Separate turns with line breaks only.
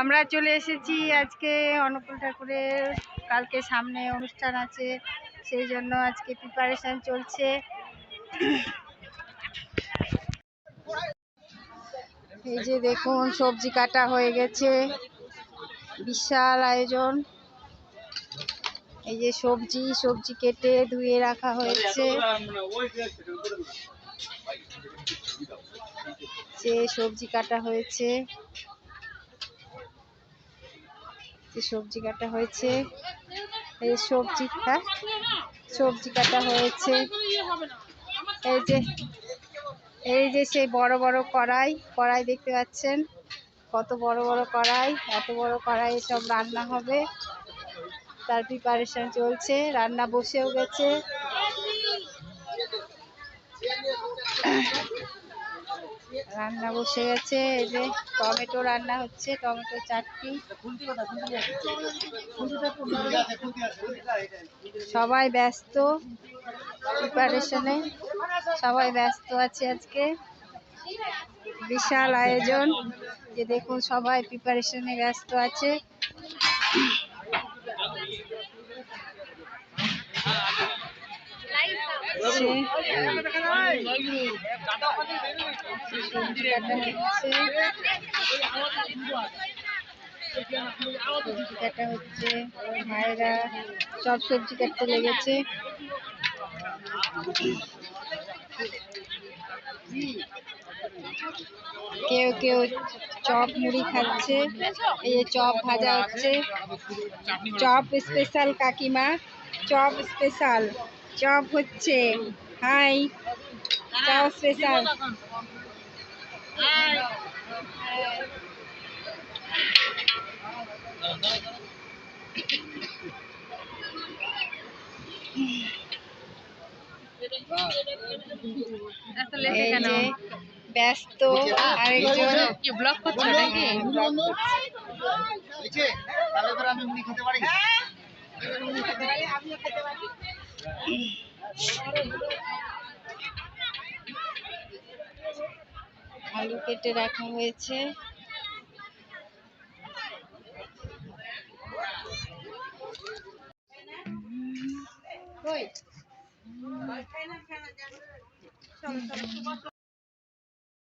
আমরা চলে এসেছি আজকে অনুকূল ঠাকুরের, কালকে সামনে অনুষ্ঠান আছে, সেই জন্য আজকে প্রিপারেশন চলছে। এই যে দেখুন, সবজি কাটা হয়ে গেছে, বিশাল আয়োজন। এই যে সবজি সবজি কেটে ধুয়ে রাখা হয়েছে। যে সবজি কাটা হয়েছে। যে সবজি কাটা হয়েছে। এই সবজি হ্যাঁ সবজি কাটা হয়েছে। এই যে এই যে সেই বড় বড় কড়াই কড়াই দেখতে পাচ্ছেন? কত বড় বড় কড়াই, এত বড় কড়াই, সব রান্না হবে। তার প্রিপারেশন চলছে, রান্না বসেও গেছে। রান্না বসে গেছে এই যে টমেটো রান্না হচ্ছে টমেটো চাটনি। সবাই ব্যস্ত প্রিপারেশনে সবাই ব্যস্ত আছে আজকে। বিশাল আয়োজন যে দেখুন সবাই প্রিপারেশনে ব্যস্ত আছে। হচ্ছে কাটা হচ্ছে ভাইরা সব সবজি কাটতে লেগেছে। কেউ কেউ চপ মুড়ি খাচ্ছে, এই চপ ভাজা হচ্ছে। চপ স্পেশাল কাকিমা, চপ স্পেশাল চপ হচ্ছে। হাই চপ স্পেশাল ব্যস্ত আরেকজন
কি ব্লগ করছ নাকি?
আমি খেতে পারি।
আলু কেটে রাখা হয়েছে।